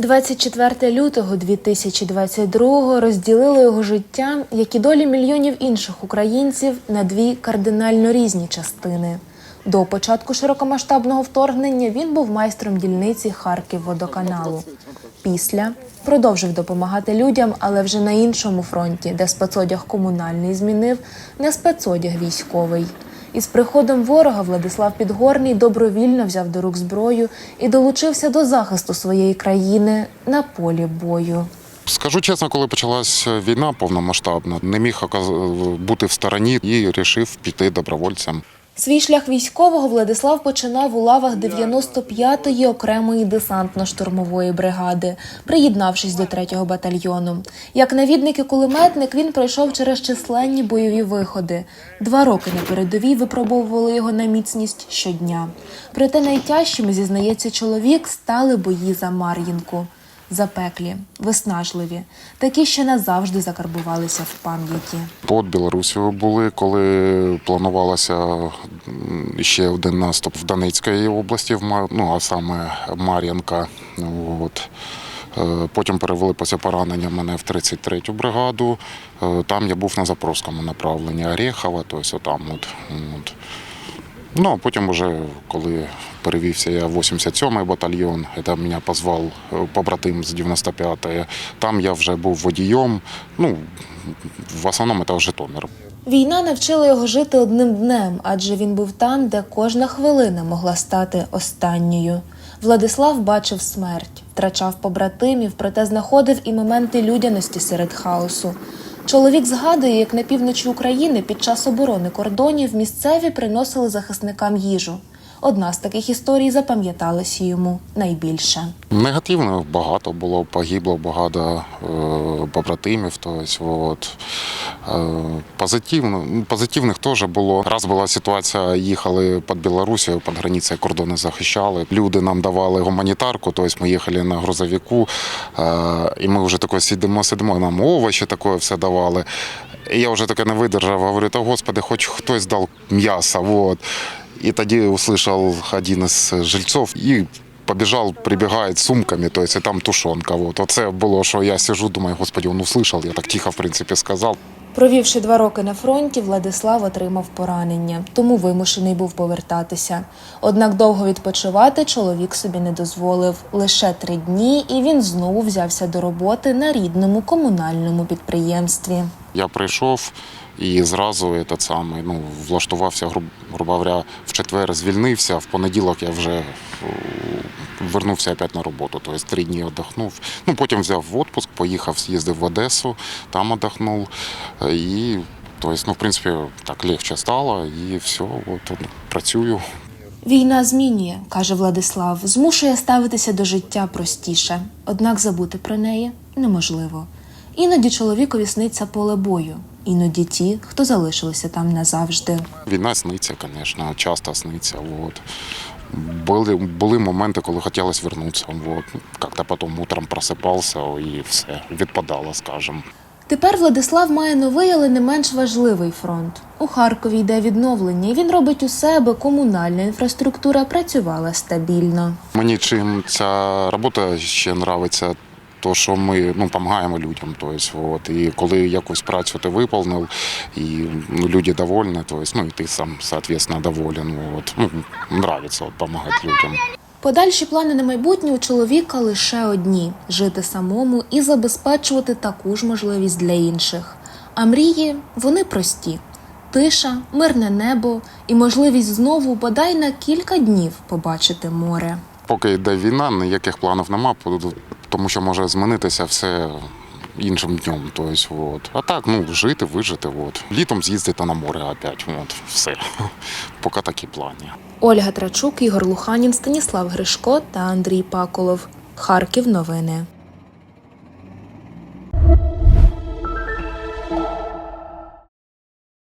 24 лютого 2022 розділило його життя, як і долі мільйонів інших українців, на дві кардинально різні частини. До початку широкомасштабного вторгнення він був майстром дільниці Харків-водоканалу. Після продовжив допомагати людям, але вже на іншому фронті, де спецодяг комунальний змінив на спецодяг військовий. Із приходом ворога Владислав Підгорний добровільно взяв до рук зброю і долучився до захисту своєї країни на полі бою. Скажу чесно, коли почалась війна повномасштабна, не міг бути в стороні і вирішив піти добровольцем. Свій шлях військового Владислав починав у лавах 95-ї окремої десантно-штурмової бригади, приєднавшись до 3-го батальйону. Як навідник і кулеметник він пройшов через численні бойові виходи. Два роки на передовій випробовували його на міцність щодня. Проте найтяжчими, зізнається чоловік, стали бої за Мар'їнку. Запеклі, виснажливі, такі, що назавжди закарбувалися в пам'яті. Под Білорусію були, коли планувалося м, ще один наступ в Донецькій області, ну а саме Мар'янка. От. Е, Потім перевели після поранення мене в 33-ю бригаду. Е, Там я був на Запорізькому направленні Орехова, тобто отам от. от. Ну, а потім уже, коли перевівся я в 87-й батальйон, це мене позвав е, побратим з 95-ї, там я вже був водієм, ну, в основному це Житомир. Війна навчила його жити одним днем, адже він був там, де кожна хвилина могла стати останньою. Владислав бачив смерть, втрачав побратимів, проте знаходив і моменти людяності серед хаосу. Чоловік згадує, як на півночі України під час оборони кордонів місцеві приносили захисникам їжу. Одна з таких історій запам'яталася йому найбільше. Негативно багато було, погибло багато е, побратимів. Тобто, от. Е, позитивно, позитивних теж було. Раз була ситуація, їхали під Білорусію, під границею кордони захищали. Люди нам давали гуманітарку, тобто ми їхали на грузовику, е, і ми вже тако сидимо, сидимо, нам овочі таке все давали. І я вже таке не видержав, говорю, та господи, хоч хтось дав м'ясо. Вот. И тоді услышал один из жильцов и побежал, прибегает с сумками, то есть и там тушенка. Вот. Оце було, що я сижу, думаю, господи, он услышал, я так тихо, в принципі, сказав. Провівши два роки на фронті, Владислав отримав поранення, тому вимушений був повертатися. Однак довго відпочивати чоловік собі не дозволив лише три дні, і він знову взявся до роботи на рідному комунальному підприємстві. Я прийшов і зразу этот самий, ну, влаштувався, груб, грубо говоря, в четвер звільнився, в понеділок я вже е, вернувся опять на роботу. Тобто три дні віддохнув. Ну, потім взяв в отпуск, поїхав, з'їздив в Одесу, там віддохнув. І, тобто, ну, в принципі, так легче стало, і все, от, працюю. Війна змінює, каже Владислав, змушує ставитися до життя простіше, однак забути про неї неможливо. Іноді чоловікові сниться поле бою, іноді ті, хто залишилися там назавжди. Війна сниться, звісно, часто сниться. Вот. Були, були моменти, коли хотілося вернутися. Вот. Как-то потім утром просипався і все, відпадало, скажімо. Тепер Владислав має новий, але не менш важливий фронт. У Харкові йде відновлення, і він робить усе, аби комунальна інфраструктура працювала стабільно. Мені чим ця робота ще подобається, то що ми ну, допомагаємо людям. Тобто, от, і коли якусь працю ти виповнив, і ну, люди довольні, тобто, ну, і ти сам, соответственно, доволен. От, ну, нравиться от, допомагати людям. Подальші плани на майбутнє у чоловіка лише одні жити самому і забезпечувати таку ж можливість для інших. А мрії вони прості: тиша, мирне небо і можливість знову бодай на кілька днів побачити море. Поки йде війна, ніяких планів нема, тому що може змінитися все іншим днем. Тобто, от. А так, ну, жити, вижити. От. Літом з'їздити на море опять. От, все. Поки такі плани. Ольга Трачук, Ігор Луханін, Станіслав Гришко та Андрій Паколов. Харків новини.